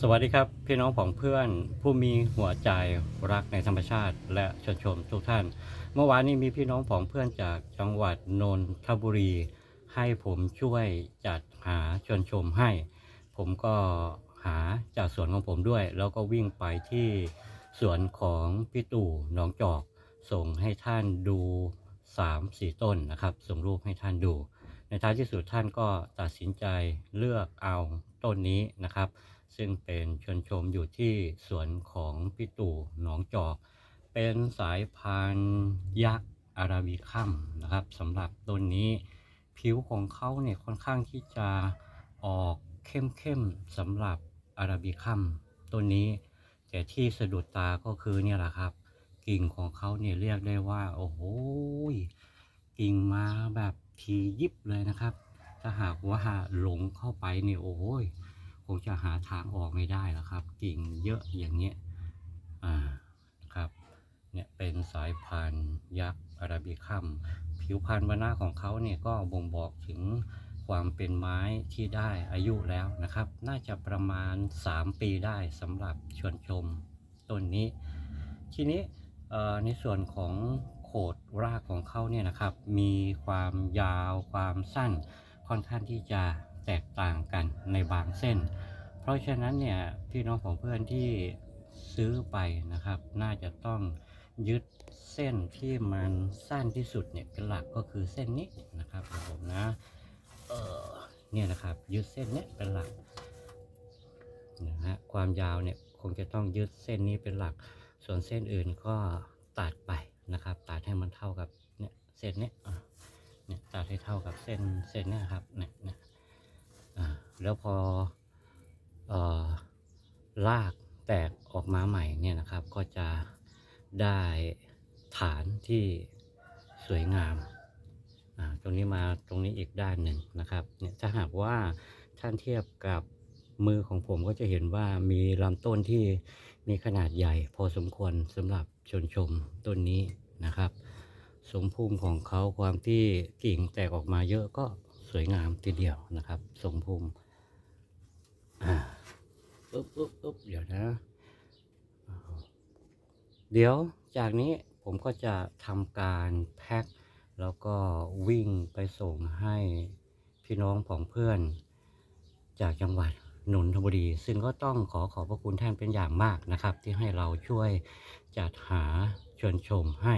สวัสดีครับพี่น้องของเพื่อนผู้มีหัวใจรักในธรรมชาติและชนชมทุกท่าน เมื่อวานนี้มีพี่น้องของเพื่อนจากจังหวัดนนทบุรี ให้ผมช่วยจัดหาชนชมให้ ผมก็หาจากสวนของผมด้วย แล้วก็วิ่งไปที่สวนของพี่ตู่หนองจอก ส่งให้ท่านดู3 4ต้นนะครับ ส่งรูปให้ท่านดู ในท้ายที่สุดท่านก็ตัดสินใจเลือกเอาต้นนี้นะครับ ซึ่งเป็นชวนชมอยู่ที่สวนของพี่ตู่หนองจอก เป็นสายพันธุ์ยักษ์อาราบิคัมนะครับสำหรับต้นนี้ผิวของเขาเนี่ยค่อนข้างที่จะออกเข้มๆสำหรับอาราบิคัมต้นนี้แต่ที่สะดุดตาก็คือเนี่ยแหละครับ กิ่งของเขาเนี่ยเรียกได้ว่า โอ้โหกิ่งมาแบบ ทียิบเลยนะครับ ถ้าหากว่าหลงเข้าไปเนี่ยโอ้โหคงจะหาทางออกไม่ได้แล้วครับ กิ่งเยอะอย่างเงี้ยอ่าครับเนี่ยเป็นสายพันธุ์ยักษ์อาราบิคัมผิวพรรณวันหน้าของเขาเนี่ยก็บ่งบอกถึงความเป็นไม้ที่ได้อายุแล้วนะครับ น่าจะประมาณ 3 ปีได้สำหรับชวนชมต้นนี้ ทีนี้ในส่วนของ โขดรากของเขาเนี่ยนะครับ มีความยาวความสั้น ค่อนข้างที่จะแตกต่างกันในบางเส้น เพราะฉะนั้นเนี่ยพี่น้องของเพื่อนที่ซื้อไปนะครับ น่าจะต้องยึดเส้นที่มันสั้นที่สุดเนี่ยเป็นหลักก็คือเส้นนี้นะครับผมนะเออเนี่ยนะครับยึดเส้นนี้เป็นหลักนะฮะความยาวเนี่ยคงจะต้องยึดเส้นนี้เป็นหลัก ส่วนเส้นอื่นก็ตัดไป นะครับตัดให้มันเท่ากับเนี่ยเส้นเนี้ยเนี่ยตัดให้เท่ากับเส้นเส้นเนี้ยครับเนี่ยเนี่ยอ่าแล้วพอเอ่อรากแตกออกมาใหม่เนี่ยนะครับ ก็จะได้ฐานที่สวยงามอ่าตรงนี้มาตรงนี้อีกด้านหนึ่งนะครับเนี่ยถ้าหากว่าท่านเทียบกับ มือของผมก็จะเห็นว่ามีลำต้นที่มีขนาดใหญ่ พอสมควรสำหรับชนชมต้นนี้นะครับ สมภูมิของเขาความที่กิ่งแตกออกมาเยอะก็สวยงามทีเดียวนะครับ สมภูมิอ่าปุ๊บปุ๊บปุ๊บเดี๋ยวนะ เดี๋ยวจากนี้ผมก็จะทำการแพ็คแล้วก็วิ่งไปส่งให้พี่น้องของเพื่อนจากจังหวัด นนทบุรี ซึ่งก็ต้องขอขอบพระคุณท่านเป็นอย่างมากนะครับ ที่ให้เราช่วยจัดหาชวนชมให้